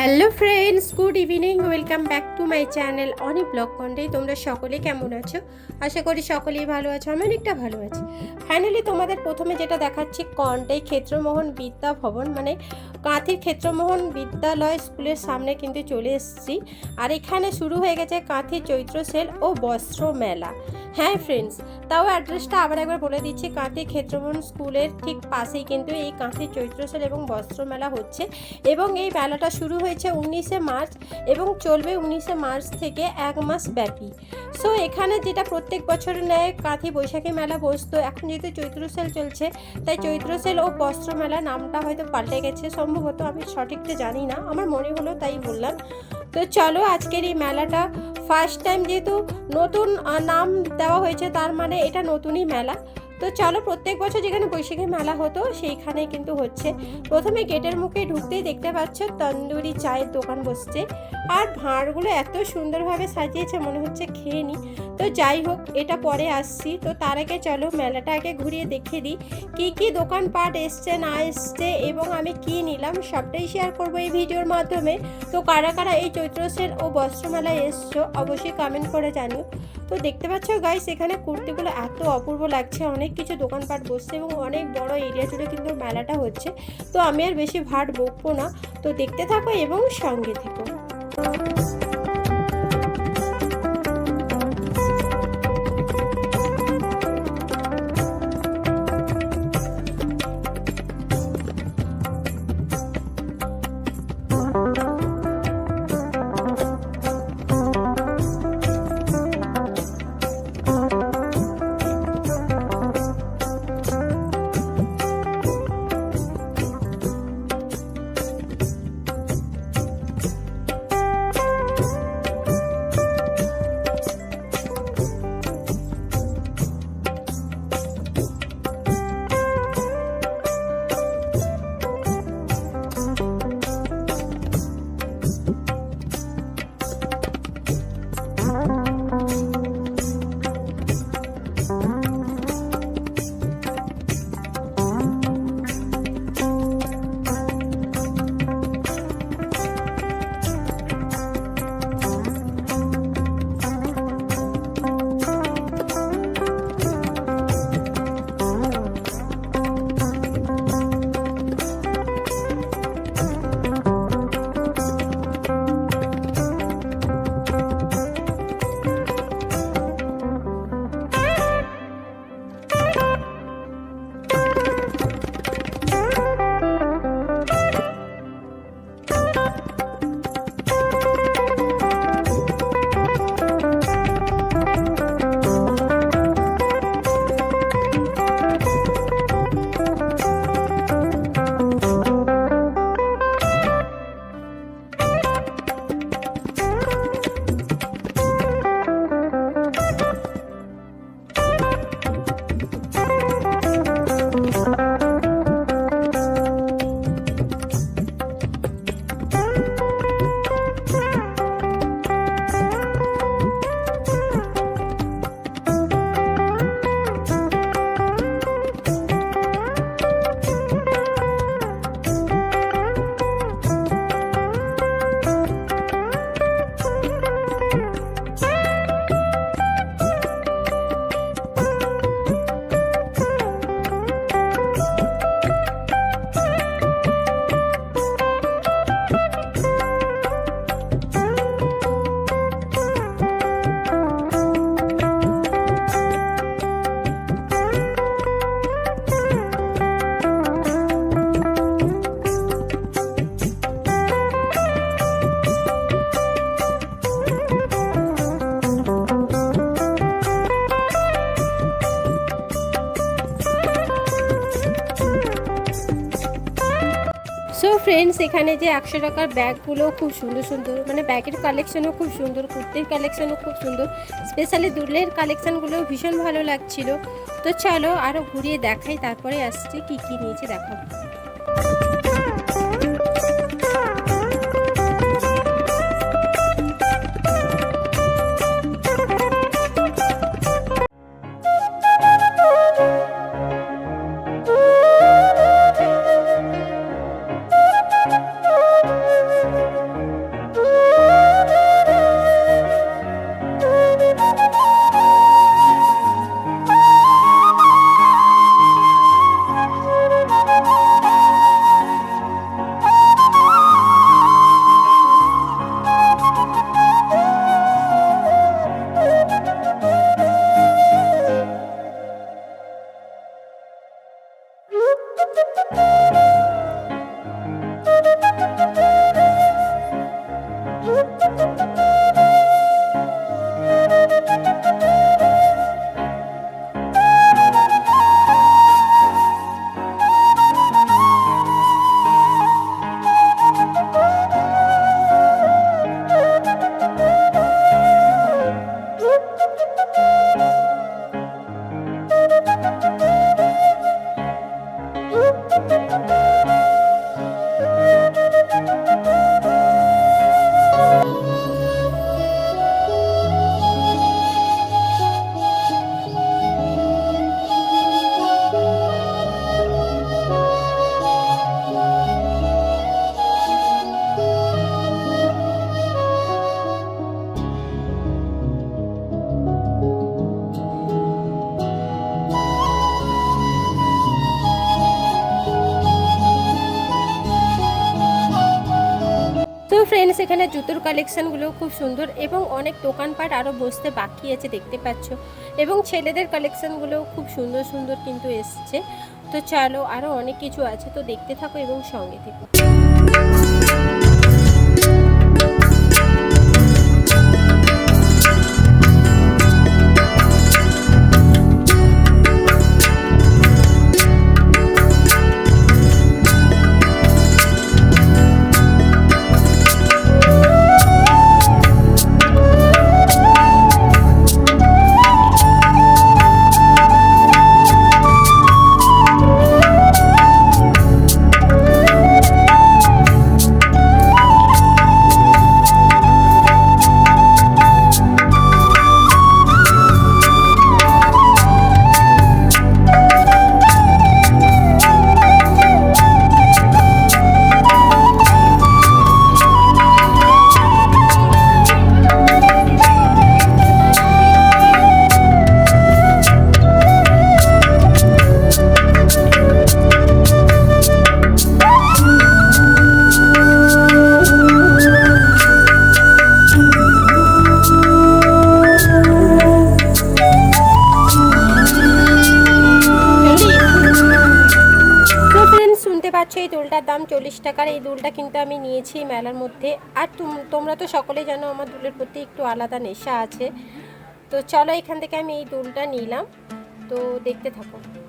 hello friends good evening welcome back to my channel অনেক blog content তোমরা সকলে কেমন আছো? আশা করি সকলেই ভালো আছো, আমি অনেকটা ভালো আছি। ফাইনালি তোমাদের প্রথমে যেটা দেখাচ্ছি কন্টে ক্ষেত্রমোহন বিদ্যা ভবন মানে কাঁথির ক্ষেত্রমোহন বিদ্যালয় স্কুলের সামনে কিন্তু চলে এসেছি। আর এখানে শুরু হয়ে গেছে কাঁথির চৈত্র সেল ও বস্ত্র মেলা। হ্যাঁ ফ্রেন্ডস তাও অ্যাড্রেসটা আবার একবার বলে দিচ্ছি কাঁথি ক্ষেত্রমোহন স্কুলের ঠিক পাশেই কিন্তু এই কাঁথির চৈত্র সেল এবং বস্ত্র মেলা হচ্ছে। এবং এই মেলাটা শুরু হয়েছে উনিশে মার্চ এবং চলবে উনিশে মার্চ থেকে এক মাস ব্যাপী। সো এখানে যেটা প্রত্যেক বছর নেয় কাঁথি বৈশাখী মেলা বসতো, এখন যেহেতু চৈত্র সেল চলছে, তাই চৈত্র সেল ও বস্ত্র মেলা নামটা হয়তো পাল্টে গেছে, সম্ভবত আমি সঠিকটা জানি না, আমার মনে হলো তাই বললাম। তো চলো আজকের এই মেলাটা ফার্স্ট টাইম যেহেতু নতুন নাম দেওয়া হয়েছে, তার মানে এটা নতুনই মেলা। তো চলো প্রত্যেক বছর যেখানে বৈশাখী মেলা হতো সেইখানে কিন্তু হচ্ছে। প্রথমে গেটের মুখে ঢুকতেই দেখতে পাচ্ছ তন্দুরি চায়ের দোকান বসছে। আর ভাঁড়গুলো এত সুন্দরভাবে সাজিয়েছে, মনে হচ্ছে খেয়ে নি। তো যাই হোক, এটা পরে আসছি। তো তার আগে চলো মেলাটা আগে ঘুরিয়ে দেখে দিই, কী কী দোকানপাট এসছে, না এসছে, এবং আমি কি নিলাম, সবটাই শেয়ার করব এই ভিডিওর মাধ্যমে। তো কারা কারা এই চৈত্র সেল ও বস্ত্রমেলায় এসছো, অবশ্যই কমেন্ট করে জানিও। তো দেখতে পাচ্ছ গাইস এখানে কুর্তিগুলো এত অপূর্ব লাগছে। অনেক কিছু দোকানপাট বসছে এবং অনেক বড় এরিয়া জুড়ে কিন্তু মেলাটা হচ্ছে। তো আমি আর বেশি ভাট বকবো না। তো দেখতে থাকো এবং সঙ্গে থেকো। সো ফ্রেন্ডস এখানে যে একশো টাকার ব্যাগগুলো খুব সুন্দর সুন্দর মানে ব্যাগের কালেকশনও খুব সুন্দর, কুর্তির কালেকশনও খুব সুন্দর স্পেশালি দুলের কালেকশানগুলো ভীষণ ভালো লাগছিল। তো চলো আরও ঘুরিয়ে দেখাই, তারপরে আসছে কী কী নিয়েছে দেখাবো। এখানে জুতোর কালেকশানগুলো খুব সুন্দর এবং অনেক দোকানপাট আরও বসতে বাকি আছে, দেখতে পাচ্ছ। এবং ছেলেদের কালেকশানগুলো খুব সুন্দর সুন্দর কিন্তু এসছে। তো চলো আরও অনেক কিছু আছে, তো দেখতে থাকো এবং সঙ্গে থেকো। চল্লিশ টাকার এই দুলটা কিন্তু আমি নিয়েছি মেলার মধ্যে। আর তুম- তোমরা তো সকলেই জানো আমার দুলের প্রতি একটু আলাদা নেশা আছে। তো চলো এখান থেকে আমি এই দুলটা নিলাম। তো দেখতে থাকো।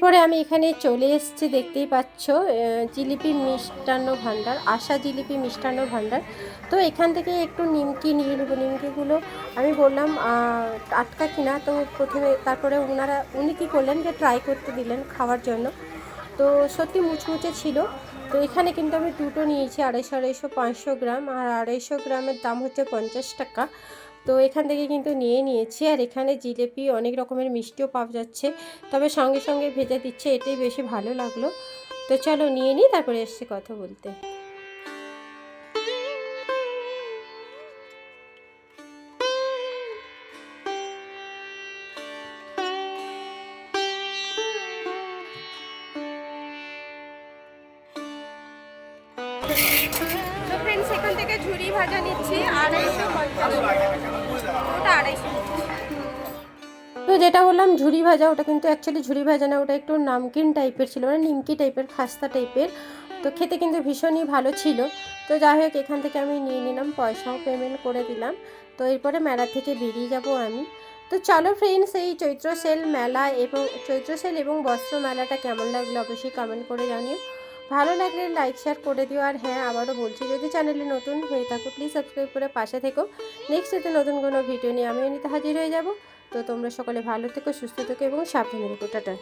এরপরে আমি এখানে চলে এসেছি দেখতেই পাচ্ছ জিলিপি মিষ্টান্ন ভাণ্ডার আশা জিলিপি মিষ্টান্ন ভাণ্ডার তো এখান থেকে একটু নিমকি নিয়ে নেব নিমকিগুলো আমি বললাম আহ, টাটকা কিনা তো প্রথমে তারপরে ওনারা উনি কী করলেন যে ট্রাই করতে দিলেন খাওয়ার জন্য। তো সত্যি মুচমুচে ছিল। তো এখানে কিন্তু আমি দুটো নিয়েছি আড়াইশো আড়াইশো পাঁচশো গ্রাম। আর আড়াইশো গ্রামের দাম হচ্ছে পঞ্চাশ টাকা। তো এখান থেকে কিন্তু নিয়ে নিয়েছি। আর এখানে জিলেপি অনেক রকমের মিষ্টিও পাওয়া যাচ্ছে। তবে সঙ্গে সঙ্গে ভেজে দিচ্ছে, এটাই বেশি ভালো লাগল। তো চলো নিয়ে নিই, তারপরে এসছে কথা বলতে। তো যেটা বললাম, ঝুরি ভাজা, ওটা কিন্তু অ্যাকচুয়ালি ঝুরি ভাজা না, ওটা একটু নামকিন টাইপের ছিল মানে নিমকি টাইপের খাস্তা টাইপের তো খেতে কিন্তু ভীষণই ভালো ছিল। তো যাই হোক, এখান থেকে আমি নিয়ে নিলাম, পয়সাও পেমেন্ট করে দিলাম। তো এরপরে মেলা থেকে বেরিয়ে যাব আমি। তো চলো ফ্রেন্ডস এই চৈত্র সেল মেলা এবং, চৈত্র সেল এবং বস্ত্র মেলাটা কেমন লাগল অবশ্যই কমেন্ট করে জানিও। ভালো লাগলে লাইক শেয়ার করে দিও। আর হ্যাঁ আবারও বলছি, যদি চ্যানেলে নতুন হয়ে থাকো প্লিজ সাবস্ক্রাইব করে পাশে থেকো। নেক্সট এতে নতুন কোনো ভিডিও নিয়ে আমিও নিতে হাজির হয়ে যাব। তো তোমরা সকলে ভালো থেকো, সুস্থ থেকো এবং সাবধানে থেকো। টাটা।